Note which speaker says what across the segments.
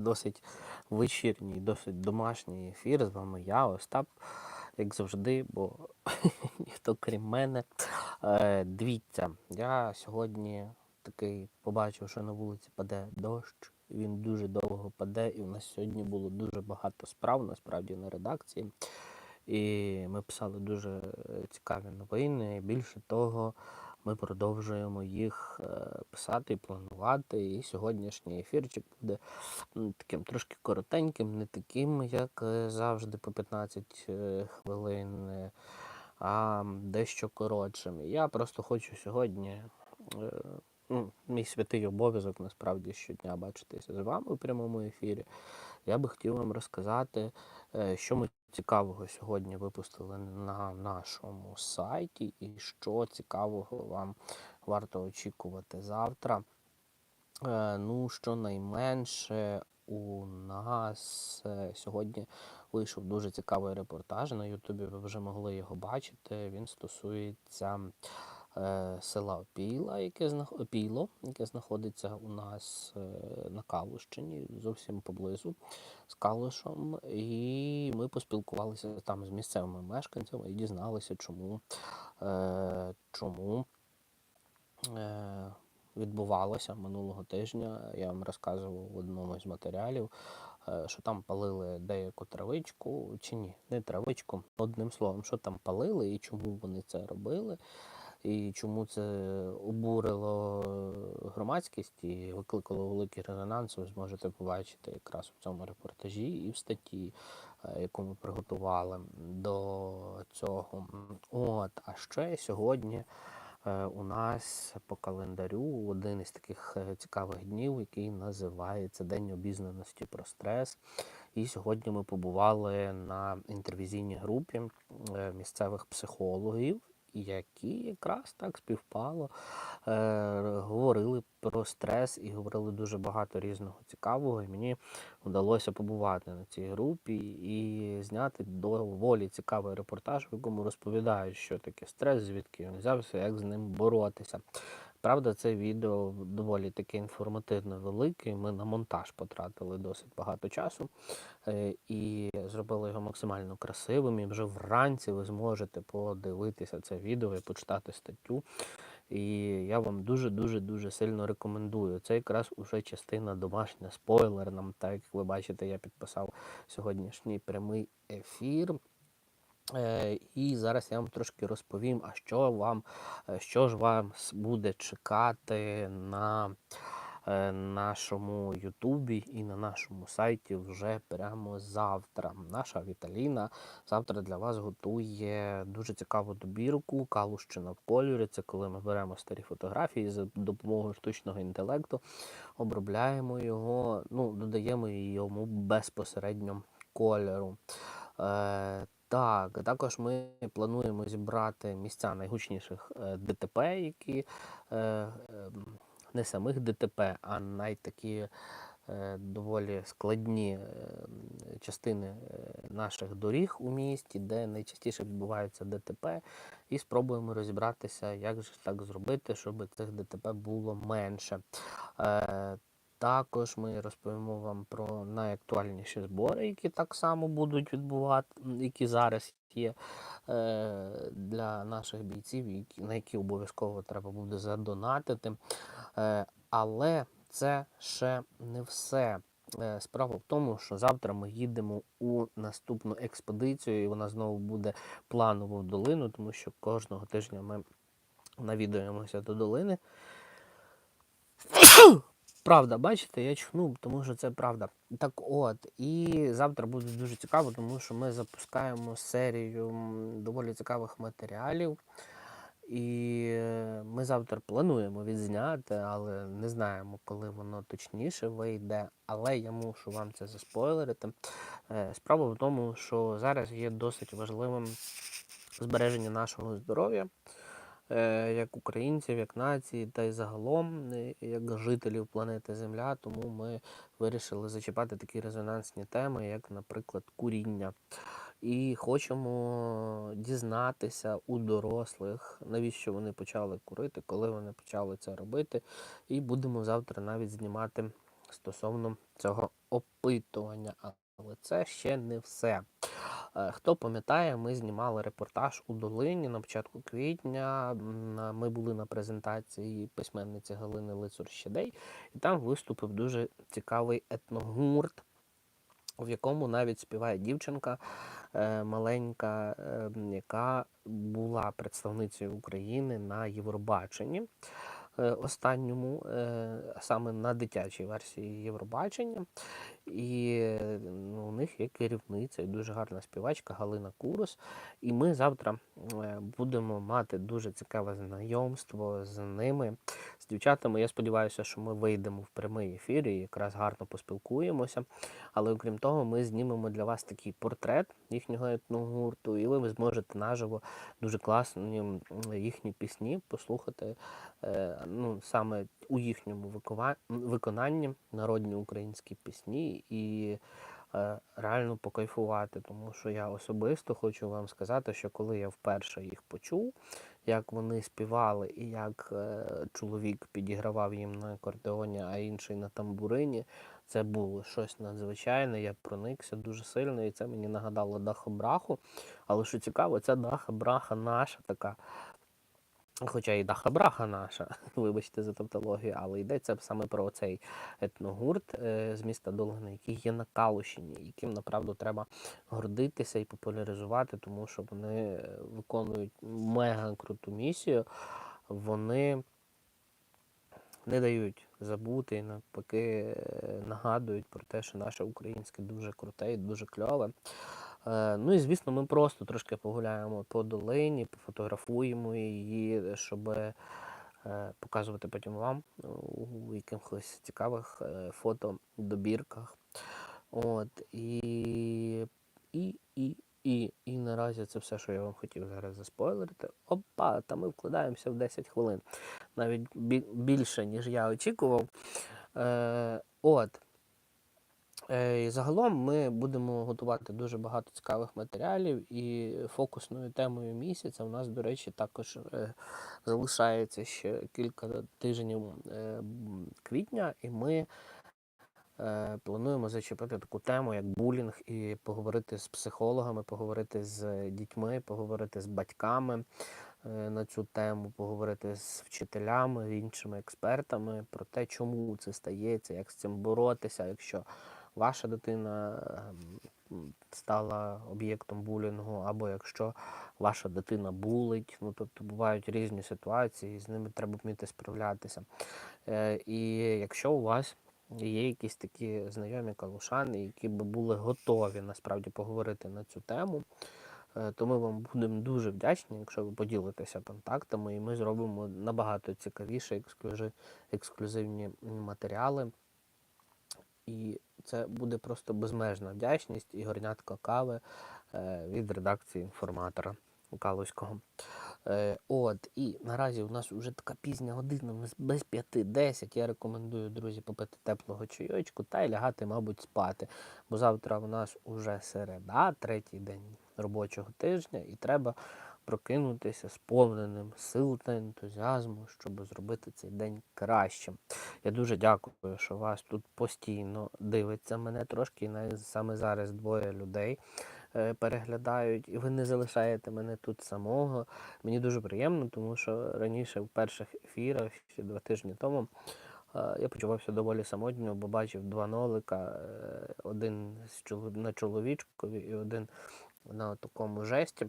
Speaker 1: досить вечірній, досить домашній ефір. З вами я, Остап, як завжди, бо ніхто крім мене. Е, дивіться, я сьогодні такий побачив, що на вулиці паде дощ. Він дуже довго паде, і в нас сьогодні було дуже багато справ насправді на редакції. І ми писали дуже цікаві новини. Більше того, ми продовжуємо їх е, писати і планувати. І сьогоднішній ефірчик буде таким трошки коротеньким, не таким, як е, завжди, по 15 е, хвилин, а дещо коротшим. Я просто хочу сьогодні. Ну, мій святий обов'язок насправді щодня бачитися з вами у прямому ефірі. Я би хотів вам розказати, що ми цікавого сьогодні випустили на нашому сайті, і що цікавого вам варто очікувати завтра. Е, Ну, щонайменше у нас е, сьогодні вийшов дуже цікавий репортаж. На Ютубі ви вже могли його бачити. Він стосується села Опіла, яке Опіло, яке знаходиться у нас е, на Калущині, зовсім поблизу з Калушем. І ми поспілкувалися там з місцевими мешканцями і дізналися, чому, е, чому е, відбувалося минулого тижня. Я вам розказував в одному з матеріалів, е, що там палили деяку травичку, чи ні, не травичку. Одним словом, що там палили і чому вони це робили. І чому це обурило громадськість і викликало великий резонанс, ви зможете побачити якраз у цьому репортажі і в статті, е, яку ми приготували до цього. От, а ще сьогодні е, у нас по календарю один із таких е, цікавих днів, який називається День обізнаності про стрес. І сьогодні ми побували на інтервізійній групі місцевих психологів, які якраз так співпало, е, говорили про стрес і говорили дуже багато різного цікавого. І мені вдалося побувати на цій групі і зняти доволі цікавий репортаж, в якому розповідають, що таке стрес, звідки він взявся, як з ним боротися. Правда, це відео доволі таке інформативно велике. Ми на монтаж потратили досить багато часу е, і зробили його максимально красивим. І вже вранці ви зможете подивитися це відео і почитати статтю. І я вам дуже-дуже дуже сильно рекомендую. Це якраз уже частина домашня спойлер. Нам, так як ви бачите, я підписав сьогоднішній прямий ефір. Е, І зараз я вам трошки розповім, а що вам, е, що ж вам буде чекати на е, нашому Ютубі і на нашому сайті вже прямо завтра. Наша Віталіна завтра для вас готує дуже цікаву добірку Калущина в кольорі. Це коли ми беремо старі фотографії за допомогою штучного інтелекту, обробляємо його, ну, додаємо йому безпосередньо кольору. Так, також ми плануємо зібрати місця найгучніших е, ДТП, які е, ем, не самих ДТП, а найтакі е, доволі складні е, частини наших доріг у місті, де найчастіше відбуваються ДТП, і спробуємо розібратися, як же так зробити, щоб цих ДТП було менше. Також ми розповімо вам про найактуальніші збори, які так само будуть відбувати, які зараз є е, для наших бійців, на які обов'язково треба буде задонатити. Е, але це ще не все. Е, Справа в тому, що завтра ми їдемо у наступну експедицію, і вона знову буде планово в долину, тому що кожного тижня ми навідуємося до долини. Правда, бачите, я чхнув, тому що це правда. Так от, і завтра буде дуже цікаво, тому що ми запускаємо серію доволі цікавих матеріалів. І е, ми завтра плануємо відзняти, але не знаємо, коли воно точніше вийде. Але я мушу вам це заспойлерити. Е, Справа в тому, що зараз є досить важливим збереження нашого здоров'я як українців, як нації, та й загалом е, як жителів планети Земля. Тому ми вирішили зачіпати такі резонансні теми, як, наприклад, куріння. І хочемо дізнатися у дорослих, навіщо вони почали курити, коли вони почали це робити. І будемо завтра навіть знімати стосовно цього опитування. Але це ще не все. Е, Хто пам'ятає, ми знімали репортаж у Долині на початку квітня. Ми були на презентації письменниці Галини Лицур Щедей, і там виступив дуже цікавий етногурт, в якому навіть співає дівчинка е, маленька, е, яка була представницею України на Євробаченні. е, Останньому, саме на дитячій версії Євробачення. І е, ну, у них є керівниця і дуже гарна співачка Галина Курус. І ми завтра е, будемо мати дуже цікаве знайомство з ними, з дівчатами. Я сподіваюся, що ми вийдемо в прямий ефір і якраз гарно поспілкуємося. Але окрім того, ми знімемо для вас такий портрет їхнього етногурту, і ви зможете наживо дуже класні їхні пісні послухати е, ну, саме у їхньому виконанні народні українські пісні і е, реально покайфувати. Тому що я особисто хочу вам сказати, що коли я вперше їх почув, як вони співали, і як е, чоловік підігравав їм на акордеоні, а інший на тамбурині, це було щось надзвичайне. Я проникся дуже сильно, і це мені нагадало Даха-Браху. Але що цікаво, ця Даха-Браха наша така. Хоча і Даха-Браха наша, вибачте за тавтологію, але йдеться саме про цей етногурт е, з міста Долгина, який є на Калущині, яким направду треба гордитися і популяризувати, тому що вони виконують мега круту місію. Вони не дають забути і навпаки е, нагадують про те, що наше українське дуже круте і дуже кльове. Е, Ну і звісно, ми просто трошки погуляємо по долині, пофотографуємо її, щоб е, показувати потім вам у якихось цікавих е, фотодобірках. От, і, і, і, і, і наразі це все, що я вам хотів зараз заспойлерити. Опа, та ми вкладаємося в 10 хвилин. Навіть більше, ніж я очікував. Е, от. Е, Загалом ми будемо готувати дуже багато цікавих матеріалів, і фокусною темою місяця у нас, до речі, також е, залишається ще кілька тижнів е, квітня, і ми плануємо зачепити таку тему, як булінг, і поговорити з психологами, поговорити з дітьми, поговорити з батьками на цю тему, поговорити з вчителями, іншими експертами про те, чому це стається, як з цим боротися, якщо ваша дитина ем, стала об'єктом булінгу, або якщо ваша дитина булить. Ну, тобто бувають різні ситуації, з ними треба вміти справлятися. Е, І якщо у вас є якісь такі знайомі калушани, які би були готові насправді поговорити на цю тему, е, то ми вам будемо дуже вдячні, якщо ви поділитеся контактами, і ми зробимо набагато цікавіше ексклюзивні матеріали. І це буде просто безмежна вдячність і горнятко кави е, від редакції інформатора Калузького. Е, От, і наразі у нас вже така пізня година, без п'яти десять. Я рекомендую, друзі, попити теплого чайочку та й лягати, мабуть, спати. Бо завтра у нас уже середа, третій день робочого тижня, і треба прокинутися сповненим сил та ентузіазму, щоб зробити цей день кращим. Я дуже дякую, що вас тут постійно дивиться мене трошки, саме зараз двоє людей е, переглядають, і ви не залишаєте мене тут самого. Мені дуже приємно, тому що раніше в перших ефірах, ще два тижні тому, е, я почувався доволі самотньо, бо бачив два нолика, е, один на чоловічкові і один на такому жесті.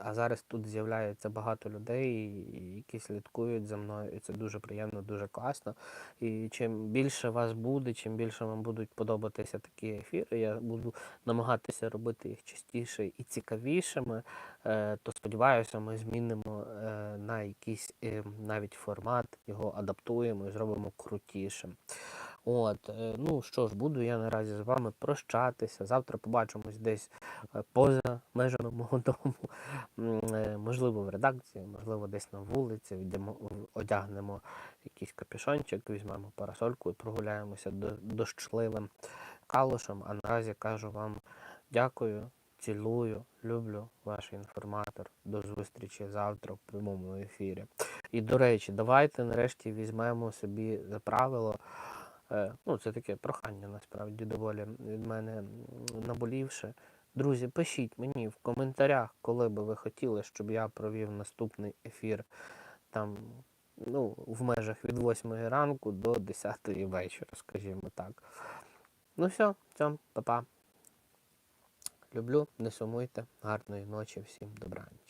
Speaker 1: А зараз тут з'являється багато людей, які слідкують за мною, і це дуже приємно, дуже класно. І чим більше вас буде, чим більше вам будуть подобатися такі ефіри, я буду намагатися робити їх частіше і цікавішими, е, то сподіваюся, ми змінимо е, на якийсь е, навіть формат, його адаптуємо і зробимо крутішим. От, е, ну що ж, буду я наразі з вами прощатися. Завтра побачимось десь е, поза межами мого дому. Е, Можливо, в редакції, можливо, десь на вулиці, йдемо, одягнемо якийсь капюшончик, візьмемо парасольку і прогуляємося до- дощливим калушем. А наразі кажу вам дякую, цілую, люблю ваш інформатор. До зустрічі завтра в прямому ефірі. І до речі, давайте нарешті візьмемо собі за правило ну, це таке прохання насправді доволі від мене наболівше. Друзі, пишіть мені в коментарях, коли би ви хотіли, щоб я провів наступний ефір там, ну, в межах від 8 ранку до 10 вечора, скажімо так. Ну все, все, па-па. Люблю, не сумуйте. Гарної ночі, всім добраніч.